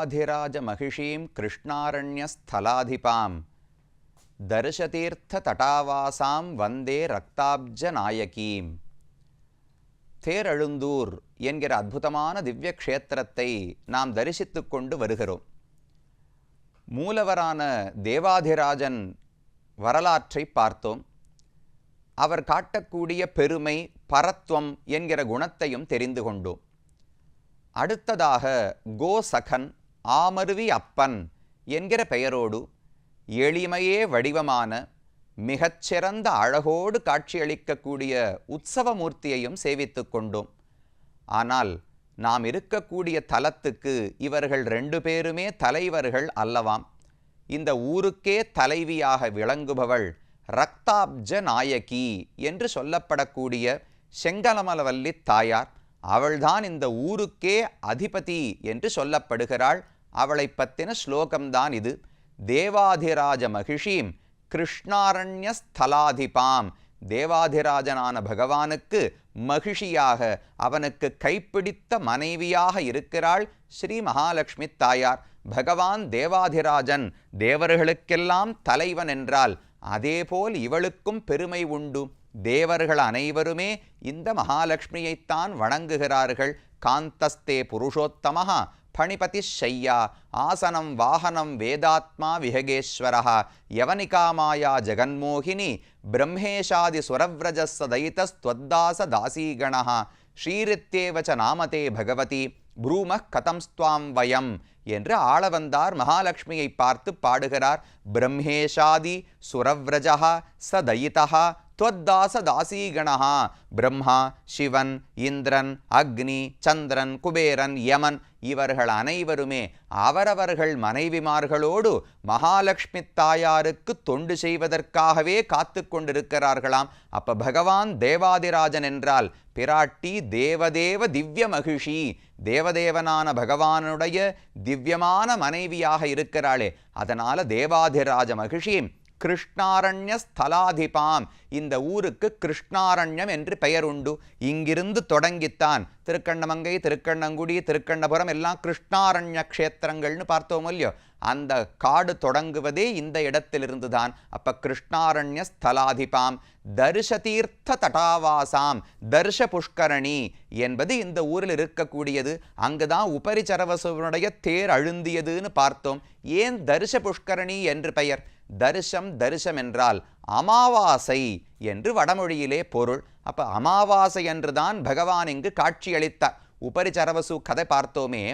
தேவாதிராஜ மகிஷீம் கிருஷ்ணாரண்யஸ்தலாதிபாம் தர்ஷதீர்த்த தடாவாசாம் வந்தே ரக்தாப்ஜ நாயகீம் தேரழுந்தூர் என்கிற அற்புதமான திவ்ய க்ஷேத்திரத்தை நாம் தரிசித்து கொண்டு வருகிறோம். மூலவரான தேவாதிராஜன் வரலாற்றை பார்த்தோம். அவர் காட்டக்கூடிய பெருமை பரத்வம் என்கிற குணத்தையும் தெரிந்து கொண்டோம். அடுத்ததாக கோசகன் ஆமருவி அப்பன் என்கிற பெயரோடு எளிமையே வடிவமான மிகச்சிறந்த அழகோடு காட்சியளிக்கக்கூடிய உற்சவமூர்த்தியையும் சேவித்துக் கொண்டோம். ஆனால் நாம் இருக்கக்கூடிய தலத்துக்கு இவர்கள் ரெண்டு பேருமே தலைவர்கள் அல்லவாம். இந்த ஊருக்கே தலைவியாக விளங்குபவள் ரக்தாப்ஜ நாயகி என்று சொல்லப்படக்கூடிய செங்கலமலவல்லி தாயார். அவள்தான் இந்த ஊருக்கே அதிபதி என்று சொல்லப்படுகிறாள். அவளை பற்றின ஸ்லோகம்தான் இது. தேவாதிராஜ மகிஷீம் கிருஷ்ணாரண்ய ஸ்தலாதிபாம். தேவாதிராஜனான பகவானுக்கு மகிழ்ச்சியாக அவனுக்கு கைப்பிடித்த மனைவியாக இருக்கிறாள் ஸ்ரீ மகாலட்சுமி தாயார். பகவான் தேவாதிராஜன் தேவர்களுக்கெல்லாம் தலைவன் என்றால் அதேபோல் இவளுக்கும் பெருமை உண்டு. தேவர்கள் அனைவருமே இந்த மகாலட்சுமியைத்தான் வணங்குகிறார்கள். காந்தஸ்தே புருஷோத்தமஹா பணிபதி ஷையா ஆசனம் வாகனம் வேதாத்மா விஹகேஸ்வரः யவனிகாமாயா ஜெகன்மோகினி பிரம்மேஷாதி சுரவ்ரஜஸ்தயிதஸ்த்வத்தாச தாசீகணா ஸ்ரீரித்தேவ நாமதே பகவதி ப்ரூம கதம் ஸ்துவாம் வயம் என்று ஆளவந்தார் மகாலட்சுமியை பார்த்து பாடுகிறார். பிரம்மேஷாதி சுரவிரஜா சதயிதா துவத்தாச தாசீகணா பிரம்மா சிவன் இந்திரன் அக்னி சந்திரன் குபேரன் யமன் இவர்கள் அனைவருமே அவரவர்கள் மனைவிமார்களோடு மகாலட்சுமி தாயாருக்கு தொண்டு செய்வதற்காகவே காத்து கொண்டிருக்கிறார்களாம். அப்ப பகவான் தேவாதிராஜன் என்றால் பிராட்டி தேவதேவ திவ்ய மகிழ்ச்சி தேவதேவனான பகவானுடைய திவ்யமான மனைவியாக இருக்கிறாளே. அதனால தேவாதிராஜ மகிழ்ச்சியும் கிருஷ்ணாரண்ய ஸ்தலாதிபாம் இந்த ஊருக்கு கிருஷ்ணாரண்யம் என்று பெயர் உண்டு இங்கிருந்து தொடங்கித்தான். திருக்கண்ணமங்கை திருக்கண்ணங்குடி திருக்கண்ணபுரம் எல்லாம் கிருஷ்ணாரண்ய க்ஷேத்திரங்கள்னு பார்த்தோம் இல்லையோ? அந்த காடு தொடங்குவதே இந்த இடத்திலிருந்து தான் அப்ப கிருஷ்ணாரண்ய ஸ்தலாதிபாம் தர்ஷதீர்த்த தடாவாசாம் தர்ஷ புஷ்கரணி என்பது இந்த ஊரில் இருக்கக்கூடியது. அங்குதான் உபரிச்சரவசுவனுடைய தேர் அழுந்தியதுன்னு பார்த்தோம். ஏன் தர்ஷ புஷ்கரணி என்று பெயர்? தரிசம் தரிசம் என்றால் அமாவாசை என்று வடமொழியிலே பொருள். அப்போ அமாவாசை என்றுதான் பகவான் இங்கு காட்சியளித்தார். உபரிச்சரவசு கதை பார்த்தோமே.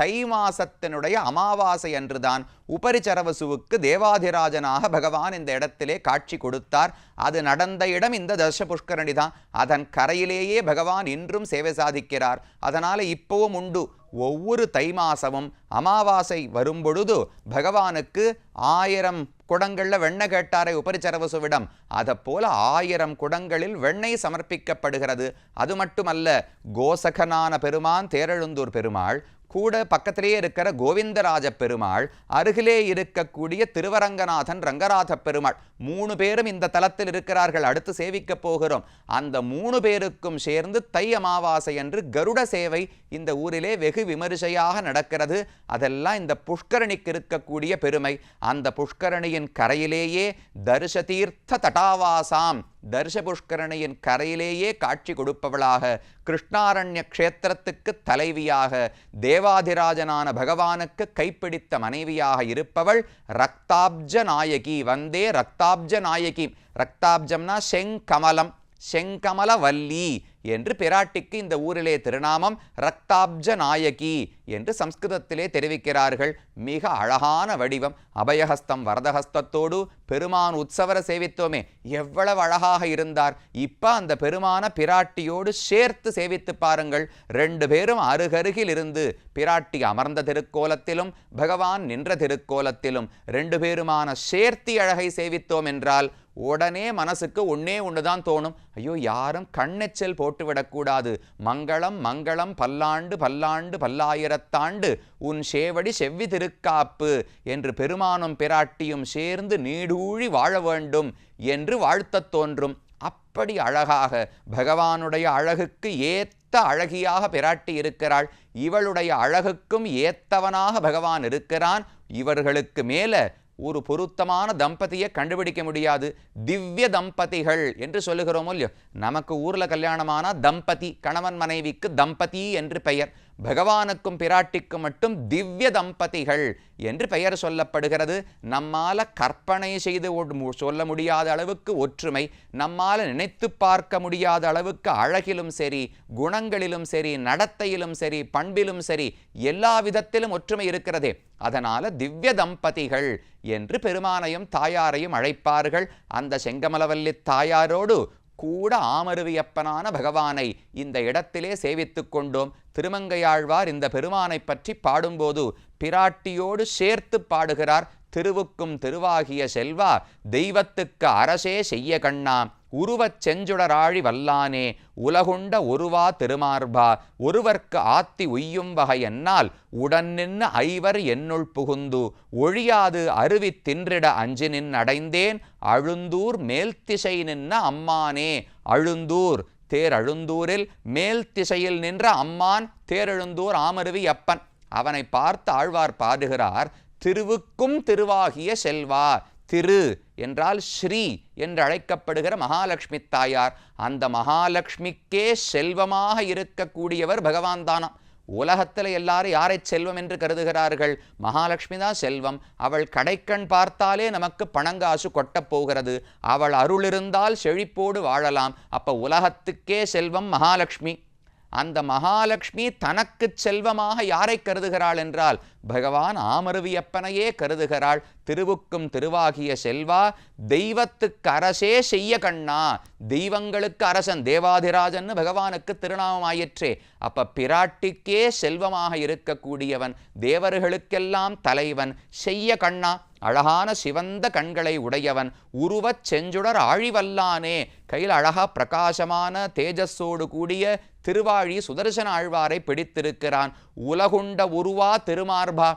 தை மாசத்தினுடைய அமாவாசை அன்றுதான் உபரிச்சரவசுவுக்கு தேவாதிராஜனாக பகவான் இந்த இடத்திலே காட்சி கொடுத்தார். அது நடந்த இடம் இந்த தர்ஷ புஷ்கரணி தான் அதன் கரையிலேயே பகவான் இன்றும் சேவை சாதிக்கிறார். அதனால இப்பவும் உண்டு. ஒவ்வொரு தை மாசமும் அமாவாசை வரும்பொழுது பகவானுக்கு ஆயிரம் குடங்களில் வெண்ணெய் கேட்டாரை உபரிச்சரவசுவிடம். அதை போல ஆயிரம் குடங்களில் வெண்ணெய் சமர்ப்பிக்கப்படுகிறது. அது மட்டுமல்ல கோசகனான பெருமான் தேரெழுந்தூர் பெருமாள் கூட பக்கத்திலேயே இருக்கிற கோவிந்தராஜ பெருமாள் அருகிலே இருக்கக்கூடிய திருவரங்கநாதன் ரங்கராஜ பெருமாள் மூணு பேரும் இந்த தலத்தில் இருக்கிறார்கள் அடுத்து சேவிக்கப் போகிறோம். அந்த மூணு பேருக்கும் சேர்ந்து தை அமாவாசை என்று கருட சேவை இந்த ஊரிலே வெகு விமரிசையாக நடக்கிறது. அதெல்லாம் இந்த புஷ்கரணிக்கு இருக்கக்கூடிய பெருமை. அந்த புஷ்கரணியின் கரையிலேயே தர்ஷதீர்த்த தடாவாசாம் தர்ஷபுஷ்கரணையின் கரையிலேயே காட்சி கொடுப்பவளாக கிருஷ்ணாரண்ய க்ஷேத்திரத்துக்கு தலைவியாக தேவாதிராஜனான பகவானுக்கு கைப்பிடித்த மனைவியாக இருப்பவள் ரக்தாப்ஜ நாயகி. வந்தே ரக்தாப்ஜ நாயகி. ரக்தாப்ஜம்னா செங்கமலம். செங்கமலவல்லி. என்று பிராட்டிக்கு இந்த ஊரிலே திருநாமம் ரக்தாப்ஜ நாயகி என்று சம்ஸ்கிருதத்திலே தெரிவிக்கிறார்கள். மிக அழகான வடிவம். அபயஹஸ்தம் வரதஹஸ்தத்தோடு பெருமான் உற்சவர சேவித்தோமே. எவ்வளவு அழகாக இருந்தார். இப்போ அந்த பெருமான பிராட்டியோடு சேர்த்து சேவித்து பாருங்கள். ரெண்டு பேரும் அருகருகில் இருந்து பிராட்டி அமர்ந்த திருக்கோலத்திலும் பகவான் நின்ற திருக்கோலத்திலும் ரெண்டு பேருமான சேர்த்தி அழகை சேவித்தோம் என்றால் உடனே மனசுக்கு ஒன்னே ஒன்று தான் தோணும். ஐயோ யாரும் கண்ணெச்சல் போட்டு விடக்கூடாது மங்களம் மங்களம் பல்லாண்டு பல்லாண்டு பல்லாயிரத்தாண்டு. உன் சேவடி செவ்வி திருக்காப்பு என்று பெருமானும் பிராட்டியும் சேர்ந்து நீடூழி வாழ வேண்டும் என்று வாழ்த்தத் தோன்றும். அப்படி அழகாக பகவானுடைய அழகுக்கு ஏத்த அழகியாக பிராட்டி இருக்கிறாள். இவளுடைய அழகுக்கும் ஏத்தவனாக பகவான் இருக்கிறான். இவர்களுக்கு மேல ஒரு பொருத்தமான தம்பதியை கண்டுபிடிக்க முடியாது. திவ்ய தம்பதிகள் என்று சொல்லுகிறோமோ இல்லையோ? நமக்கு ஊரில் கல்யாணமான தம்பதி கணவன் மனைவிக்கு தம்பதி என்று பெயர். பகவானுக்கும் பிராட்டிக்கும் மட்டும் திவ்ய தம்பதிகள் என்று பெயர் சொல்லப்படுகிறது. நம்மால் கற்பனை செய்து சொல்ல முடியாத அளவுக்கு ஒற்றுமை நம்மால் நினைத்து பார்க்க முடியாத அளவுக்கு அழகிலும் சரி குணங்களிலும் சரி நடத்தையிலும் சரி பண்பிலும் சரி எல்லா விதத்திலும் ஒற்றுமை இருக்கிறதே. அதனால திவ்ய தம்பதிகள் என்று பெருமானையும் தாயாரையும் அழைப்பார்கள். அந்த செங்கமலவல்லி தாயாரோடு கூட ஆமருவியப்பனான பகவானை இந்த இடத்திலே சேவித்துக் கொண்டோம். திருமங்கையாழ்வார் இந்த பெருமானை பற்றி பாடும்போது பிராட்டியோடு சேர்த்து பாடுகிறார். திருவுக்கும் திருவாகிய செல்வா தெய்வத்துக்கு அரசே செய்ய கண்ணா உருவச் செஞ்சுடராழி வல்லானே உலகுண்ட ஒருவா திருமார்பா ஒருவர்க்கு ஆத்தி உய்யும் வகையென்னால் உடன் நின்று ஐவர் என்னுள் புகுந்து ஒழியாது அருவி தின்றிட அஞ்சு நின் அடைந்தேன் அழுந்தூர் மேல் திசை நின்ன அம்மானே அழுந்தூர் தேரழுந்தூரில் மேல் திசையில் நின்ற அம்மான் தேரழுந்தூர் ஆமருவி அப்பன். அவனை பார்த்து ஆழ்வார் பாடுகிறார் திருவுக்கும் திருவாகிய செல்வா திரு என்றால் ஸ்ரீ என்று அழைக்கப்படுகிற மகாலட்சுமி தாயார். அந்த மகாலட்சுமிக்கே செல்வமாக இருக்கக்கூடியவர் பகவான் தானாம். உலகத்தில் எல்லாரும் யாரை செல்வம் என்று கருதுகிறார்கள்? மகாலட்சுமி தான் செல்வம். அவள் கடைக்கண் பார்த்தாலே நமக்கு பணங்காசு கொட்டப் போகிறது. அவள் அருள் இருந்தால் செழிப்போடு வாழலாம். அப்ப உலகத்துக்கே செல்வம் மகாலட்சுமி. அந்த மகாலட்சுமி தனக்கு செல்வமாக யாரை கருதுகிறாள் என்றால் பகவான் ஆமருவியப்பனையே கருதுகிறாள். திருவுக்கும் திருவாகிய செல்வா தெய்வத்துக்கு அரசே செய்ய கண்ணா தெய்வங்களுக்கு அரசன் தேவாதிராஜன் பகவானுக்கு திருநாமம் ஆயிற்றே. அப்ப பிராட்டிக்கே செல்வமாக இருக்கக்கூடியவன் தேவர்களுக்கெல்லாம் தலைவன் செய்ய கண்ணா. அழகான சிவந்த கண்களை உடையவன் உருவச் செஞ்சுடர் ஆழிவல்லானே. கையில் அழகா பிரகாசமான தேஜஸோடு கூடிய திருவாழி சுதர்சன ஆழ்வாரை பிடித்திருக்கிறான். உலகுண்ட உருவா திருமார்பா.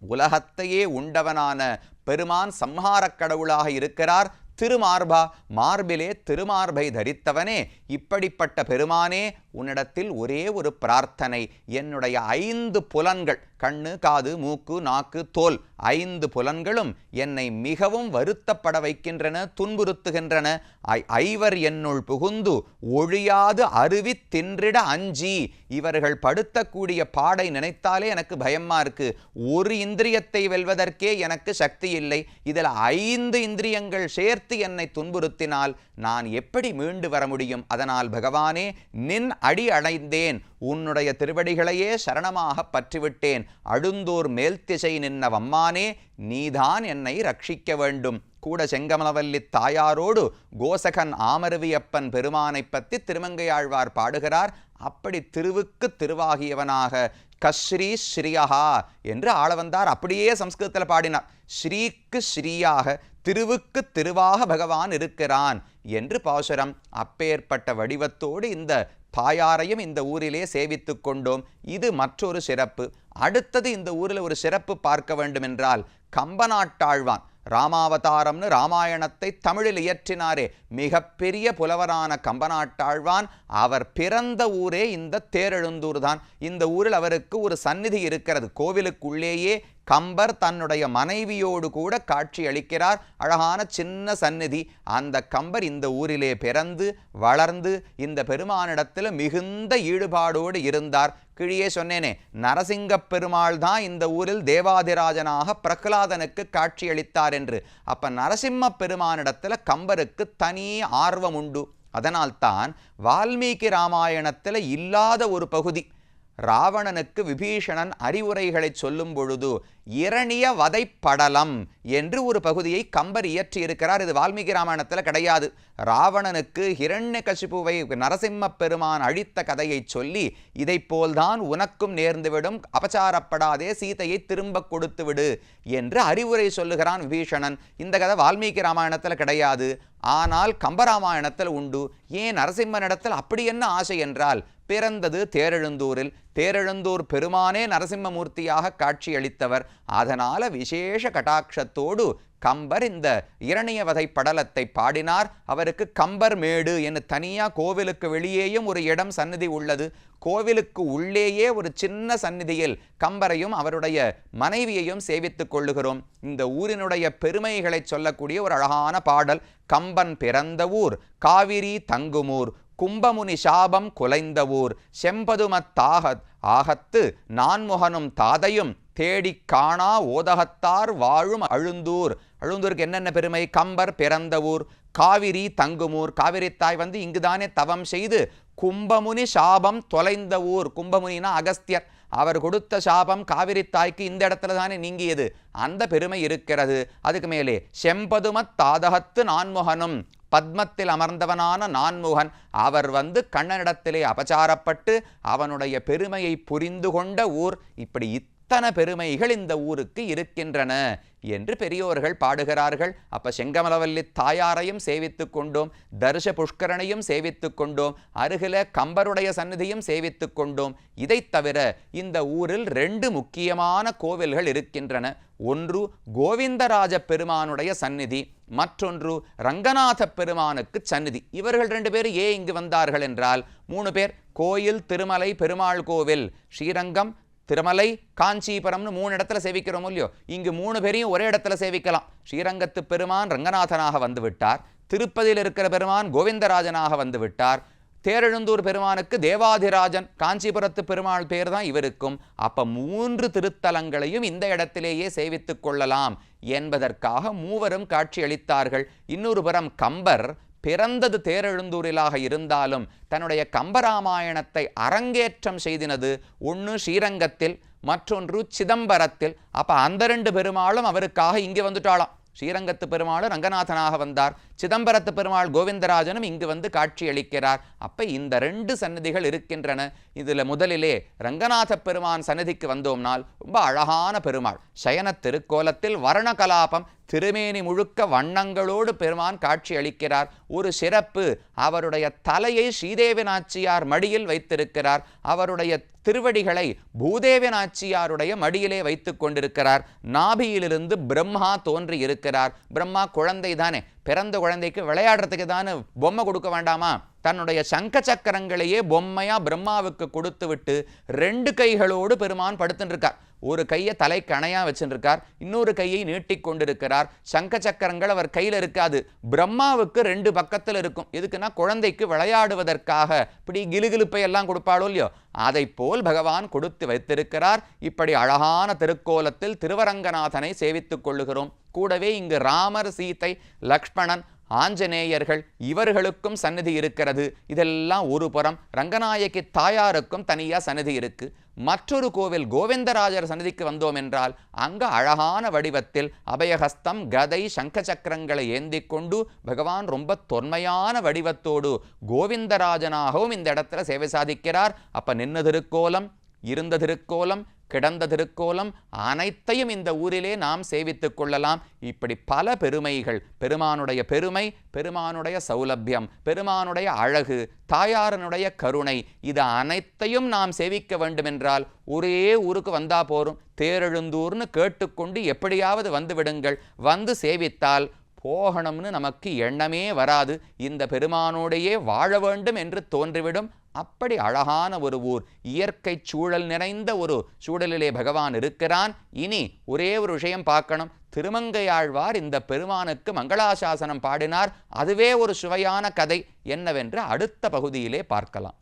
உலகத்தையே உண்டவனான பெருமான் சம்ஹாரக் கடவுளாக இருக்கிறார். திருமார்பா மார்பிலே திருமார்பை தரித்தவனே. இப்படிப்பட்ட பெருமானே உன்னிடத்தில் ஒரே ஒரு பிரார்த்தனை என்னுடைய ஐந்து புலன்கள் கண்ணு காது மூக்கு நாக்கு தோல் ஐந்து புலன்களும் என்னை மிகவும் வருத்தப்பட வைக்கின்றன துன்புறுத்துகின்றன. ஐ- ஐவர் என்னுள் புகுந்து ஒழியாது அருவி தின்றிட அஞ்சி. இவர்கள் படுத்தக்கூடிய பாடை நினைத்தாலே எனக்கு பயமா இருக்கு. ஒரு இந்திரியத்தை வெல்வதற்கே எனக்கு சக்தி இல்லை. இதில் ஐந்து இந்திரியங்கள் சேர்த்து என்னை துன்புறுத்தினால் நான் எப்படி மீண்டு வர முடியும்? அதனால் பகவானே நின் அடி அடைந்தேன் உன்னுடைய திருவடிகளையே சரணமாக பற்றிவிட்டேன். அழுந்தோர் மேல் திசை நின்ன வம்மானே நீதான் என்னை ரட்சிக்க வேண்டும். கூட செங்கமலவல்லி தாயாரோடு கோசகன் ஆமருவியப்பன் பெருமானைப் பற்றி திருமங்கையாழ்வார் பாடுகிறார். அப்படி திருவுக்கு திருவாகியவனாக. கஸ்ரீ ஸ்ரீயஹா என்று ஆள வந்தார் அப்படியே சம்ஸ்கிருதத்தில் பாடினார். ஸ்ரீக்கு ஸ்ரீயாக திருவுக்கு திருவாக பகவான் இருக்கிறான் என்று பாசுரம் அப்பேற்பட்ட வடிவத்தோடு இந்த தாயாரையும் இந்த ஊரிலே சேவித்து கொண்டோம். இது மற்றொரு சிறப்பு. அடுத்தது இந்த ஊரில் ஒரு சிறப்பு பார்க்க வேண்டும் என்றால் கம்பநாட்டாழ்வான். ராமாவதாரம்னு ராமாயணத்தை தமிழில் இயற்றினாரே. மிகப்பெரிய புலவரான கம்பநாட்டாழ்வான் அவர் பிறந்த ஊரே இந்த தேரெழுந்தூர் தான் இந்த ஊரில் அவருக்கு ஒரு சந்நிதி இருக்கிறது. கோவிலுக்குள்ளேயே கம்பர் தன்னுடைய மனைவியோடு கூட காட்சி அளிக்கிறார். அழகான சின்ன சந்நிதி. அந்த கம்பர் இந்த ஊரிலே பிறந்து வளர்ந்து இந்த பெருமானிடத்தில் மிகுந்த ஈடுபாடோடு இருந்தார். கீழே சொன்னேனே நரசிங்கப் பெருமாள் தான் இந்த ஊரில் தேவாதிராஜனாக பிரகலாதனுக்கு காட்சியளித்தார் என்று. அப்ப நரசிம்ம பெருமானிடத்தில் கம்பருக்கு தனி ஆர்வம் உண்டு அதனால்தான் வால்மீகி ராமாயணத்தில் இல்லாத ஒரு பகுதி. ராவணனுக்கு விபீஷணன் அறிவுரைகளை சொல்லும் பொழுது இரணிய வதைப்படலம் என்று ஒரு பகுதியை கம்பர் இயற்றியிருக்கிறார். இது வால்மீகி ராமாயணத்தில் கிடையாது. ராவணனுக்கு ஹிரண்யகசிபுவை நரசிம்ம பெருமான் அழித்த கதையை சொல்லி இதைப் போல்தான் உனக்கும் நேர்ந்துவிடும். அபச்சாரப்படாதே. சீதையை திரும்ப கொடுத்து விடு என்று அறிவுரை சொல்லுகிறான் விபீஷணன். இந்த கதை வால்மீகி ராமாயணத்தில் கிடையாது. ஆனால் கம்பராமாயணத்தில் உண்டு. ஏன் நரசிம்மனிடத்தில் அப்படி என்ன ஆசை என்றால் பிறந்தது தேரெழுந்தூரில். தேரெழுந்தூர் பெருமானே நரசிம்மமூர்த்தியாக காட்சியளித்தவர். அதனால விசேஷ கட்டாட்சத்தோடு கம்பர் இந்த இரணியவதை படலத்தை பாடினார். அவருக்கு கம்பர் மேடு என்று தனியாக கோவிலுக்கு வெளியேயும் ஒரு இடம் சந்நிதி உள்ளது. கோவிலுக்கு உள்ளேயே ஒரு சின்ன சந்நிதியில் கம்பரையும் அவருடைய மனைவியையும் சேவித்துக் கொள்ளுகிறோம். இந்த ஊரினுடைய பெருமைகளை சொல்லக்கூடிய ஒரு அழகான பாடல் கம்பன் பிறந்த ஊர் காவிரி தங்குமூர். கும்பமுனி சாபம் குலைந்த ஊர். செம்பதுமத்தாகத் ஆகத்து நான்முகனும் தாதையும் தேடிக் காணா ஓதகத்தார் வாழும் அழுந்தூர். அழுந்தூருக்கு என்னென்ன பெருமை? கம்பர் பிறந்த ஊர். காவிரி தங்குமூர். காவிரி தாய் வந்து இங்குதானே தவம் செய்து கும்பமுனி சாபம் தொலைந்த ஊர். கும்பமுனினா அகஸ்தியர். அவர் கொடுத்த சாபம் காவிரி தாய்க்கு இந்த இடத்துல தானே நீங்கியது. அந்த பெருமை இருக்கிறது. அதுக்கு மேலே செம்பதுமத் தாதகத்து நான்முகனும் பத்மத்தில் அமர்ந்தவனான நான்முகன். அவர் வந்து கண்ணனிடத்திலே அபச்சாரப்பட்டு அவனுடைய பெருமையை புரிந்து கொண்ட ஊர் இப்படி அத்தனை பெருமைகள் இந்த ஊருக்கு இருக்கின்றன என்று பெரியோர்கள் பாடுகிறார்கள். அப்ப செங்கமலவல்லி தாயாரையும் சேவித்துக் கொண்டோம் தர்ஷ புஷ்கரனையும் சேவித்துக் கொண்டோம் அருகில கம்பருடைய சந்நிதியும் சேவித்துக் கொண்டோம். இதைத் தவிர இந்த ஊரில் ரெண்டு முக்கியமான கோவில்கள் இருக்கின்றன. ஒன்று கோவிந்தராஜ பெருமானுடைய சந்நிதி மற்றொன்று ரங்கநாத பெருமானுக்கு சந்நிதி. இவர்கள் ரெண்டு பேரும் ஏன் இங்கு வந்தார்கள் என்றால் மூணு பேர் கோயில் திருமலை பெருமாள் கோவில் ஸ்ரீரங்கம் திருமலை காஞ்சிபுரம்னு மூணு இடத்துல சேவிக்கிறோம் இல்லையோ? இங்கு மூணு பேரையும் ஒரே இடத்துல சேவிக்கலாம். ஸ்ரீரங்கத்து பெருமான் ரங்கநாதனாக வந்துவிட்டார் திருப்பதியில் இருக்கிற பெருமான் கோவிந்தராஜனாக வந்துவிட்டார் தேரெழுந்தூர் பெருமானுக்கு தேவாதிராஜன் காஞ்சிபுரத்து பெருமாள் பேர் தான் இவருக்கும். அப்ப மூன்று திருத்தலங்களையும் இந்த இடத்திலேயே சேவித்துக் கொள்ளலாம் என்பதற்காக மூவரும் காட்சியளித்தார்கள். இன்னொரு புறம் கம்பர் பிறந்தது தேரெழுந்தூரிலாக இருந்தாலும் தன்னுடைய கம்பராமாயணத்தை அரங்கேற்றம் செய்தினது ஒன்று ஸ்ரீரங்கத்தில் மற்றொன்று சிதம்பரத்தில். அப்ப அந்த ரெண்டு பெருமாளும் அவருக்காக இங்கே வந்துட்டாளாம். ஸ்ரீரங்கத்து பெருமாளும் ரங்கநாதனாக வந்தார். சிதம்பரத்து பெருமாள் கோவிந்தராஜனும் இங்கு வந்து காட்சியளிக்கிறார். அப்ப இந்த ரெண்டு சன்னதிகள் இருக்கின்றன. இதுல முதலிலே ரங்கநாத பெருமான் சன்னதிக்கு வந்தோம்னால் ரொம்ப அழகான பெருமாள். சயன திருக்கோலத்தில் வர்ண கலாபம் திருமேனி முழுக்க வண்ணங்களோடு பெருமான் காட்சி அளிக்கிறார் ஒரு சிறப்பு அவருடைய தலையை ஸ்ரீதேவி நாச்சியார் மடியில் வைத்திருக்கிறார். அவருடைய திருவடிகளை பூதேவி நாச்சியாருடைய மடியிலே வைத்து கொண்டிருக்கிறார். நாபியிலிருந்து பிரம்மா தோன்றி இருக்கிறார். பிரம்மா குழந்தை தானே. பிறந்த குழந்தைக்கு விளையாடுறதுக்கு தானே பொம்மை கொடுக்க வேண்டாமா? தன்னுடைய சங்க சக்கரங்களையே பொம்மையா பிரம்மாவுக்கு கொடுத்து விட்டு ரெண்டு கைகளோடு பெருமான் படுத்துட்டு இருக்கார். ஒரு கையை தலை கணையாக வச்சுருக்கார் இன்னொரு கையை நீட்டிக் கொண்டிருக்கிறார். சங்க சக்கரங்கள் அவர் கையில் இருக்காது. பிரம்மாவுக்கு ரெண்டு பக்கத்தில் இருக்கும். எதுக்குன்னா குழந்தைக்கு விளையாடுவதற்காக. இப்படி கிலுகிலுப்பை எல்லாம் கொடுப்பாளோ இல்லையோ? அதை போல் பகவான் கொடுத்து வைத்திருக்கிறார். இப்படி அழகான திருக்கோலத்தில் திருவரங்கநாதனை சேவித்துக் கொள்ளுகிறோம். கூடவே இங்கு ராமர் சீதை லக்ஷ்மணன் ஆஞ்சநேயர்கள் இவர்களுக்கும் சன்னதி இருக்கிறது. இதெல்லாம் ஒரு புறம். ரங்கநாயகி தாயாருக்கும் தனியாக சன்னதி இருக்கு. மற்றொரு கோவில் கோவிந்தராஜர் சன்னதிக்கு வந்தோம் என்றால் அங்க அழகான வடிவத்தில் அபயஹஸ்தம் கதை சங்க சக்கரங்களை ஏந்தி கொண்டு பகவான் ரொம்ப தொன்மையான வடிவத்தோடு கோவிந்தராஜனாகவும் இந்த இடத்துல சேவை சாதிக்கிறார். அப்ப நின்ன திருக்கோலம் இருந்த திருக்கோலம் கிடந்த திருக்கோலம் அனைத்தையும் இந்த ஊரிலே நாம் சேவித்துக் கொள்ளலாம். இப்படி பல பெருமைகள் பெருமானுடைய பெருமை பெருமானுடைய சௌலபியம் பெருமானுடைய அழகு தாயாரனுடைய கருணை இது அனைத்தையும் நாம் சேவிக்க வேண்டுமென்றால் ஒரே ஊருக்கு வந்தா போரும். தேரெழுந்தூர்னு கேட்டுக்கொண்டு எப்படியாவது வந்து விடுங்கள். வந்து சேவித்தால் போகணும்னு நமக்கு எண்ணமே வராது. இந்த பெருமானோடையே வாழ வேண்டும் என்று தோன்றிவிடும். அப்படி அழகான ஒரு ஊர் இயற்கை சூழல் நிறைந்த ஒரு சூழலிலே பகவான் இருக்கிறான். இனி ஒரே ஒரு விஷயம் பார்க்கணும். திருமங்கையாழ்வார் இந்த பெருமானுக்கு மங்களாசாசனம் பாடினார். அதுவே ஒரு சுவையான கதை என்னவென்று அடுத்த பகுதியிலே பார்க்கலாம்.